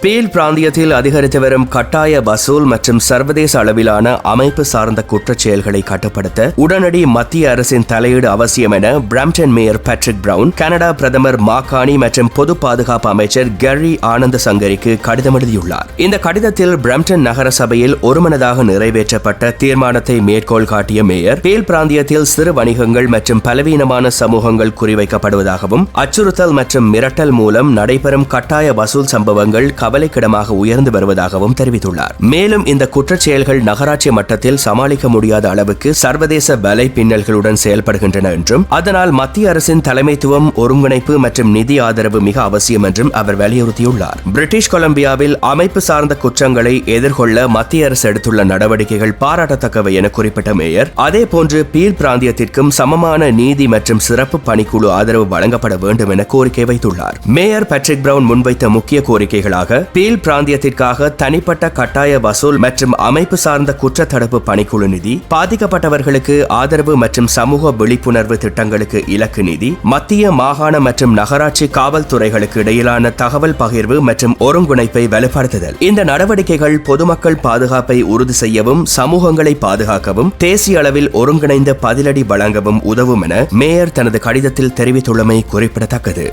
பேல் பிராந்தியத்தில் அதிகரித்து வரும் கட்டாய வசூல் மற்றும் சர்வதேச அளவிலான அமைப்பு சார்ந்த குற்றச் செயல்களை கட்டுப்படுத்த உடனடி மத்திய அரசின் தலையீடு அவசியம் என Brampton mayor Patrick Brown Canada பிரதமர் மாகாணி மற்றும் பொது பாதுகாப்பு அமைச்சர் கெரி ஆனந்த சங்கரிக்கு கடிதம் எழுதியுள்ளார். இந்த கடிதத்தில் பிரம்டன் நகர சபையில் ஒருமனதாக நிறைவேற்றப்பட்ட தீர்மானத்தை மேற்கோள் காட்டிய மேயர் பேல் பிராந்தியத்தில் சிறு வணிகங்கள் மற்றும் பலவீனமான சமூகங்கள் குறிவைக்கப்படுவதாகவும் அச்சுறுத்தல் மற்றும் மிரட்டல் மூலம் நடைபெறும் கட்டாய வசூல் சம்பவங்கள் கவலைக்கிடமாக உயர்ந்து வருவதாகவும் தெரிவித்துள்ளார். மேலும் இந்த குற்றச்செயல்கள் நகராட்சி மட்டத்தில் சமாளிக்க முடியாத அளவுக்கு சர்வதேச வலை பின்னல்களுடன் செயல்படுகின்றன என்றும் அதனால் மத்திய அரசின் தலைமைத்துவம் ஒருங்கிணைப்பு மற்றும் நிதி ஆதரவு மிக அவசியம் என்றும் அவர் வலியுறுத்தியுள்ளார். பிரிட்டிஷ் கொலம்பியாவில் அமைப்பு சார்ந்த குற்றங்களை எதிர்கொள்ள மத்திய அரசு எடுத்துள்ள நடவடிக்கைகள் பாராட்டத்தக்கவை என குறிப்பிட்ட மேயர் அதேபோன்று பீல் பிராந்தியத்திற்கும் சமமான நீதி மற்றும் சிறப்பு பணிக்குழு ஆதரவு வழங்கப்பட வேண்டும் என கோரிக்கை வைத்துள்ளார். மேயர் பேட்ரிக் பிரவுன் முன்வைத்த முக்கிய கோரிக்கைகளாக பீல் பிராந்தியத்திற்காக தனிப்பட்ட கட்டாய வசூல் மற்றும் அமைப்பு சார்ந்த குற்றத்தடுப்பு பணிக்குழு நிதி பாதிக்கப்பட்டவர்களுக்கு ஆதரவு மற்றும் சமூக விழிப்புணர்வு திட்டங்களுக்கு இலக்கு நிதி மத்திய மாகாண மற்றும் நகராட்சி காவல்துறைகளுக்கு இடையிலான தகவல் பகிர்வு மற்றும் ஒருங்கிணைப்பை வலுப்படுத்துதல். இந்த நடவடிக்கைகள் பொதுமக்கள் பாதுகாப்பை உறுதி செய்யவும் சமூகங்களை பாதுகாக்கவும் தேசிய அளவில் ஒருங்கிணைந்த பதிலடி வழங்கவும் உதவும் என மேயர் தனது கடிதத்தில் தெரிவித்துள்ளமை குறிப்பிடத்தக்கது.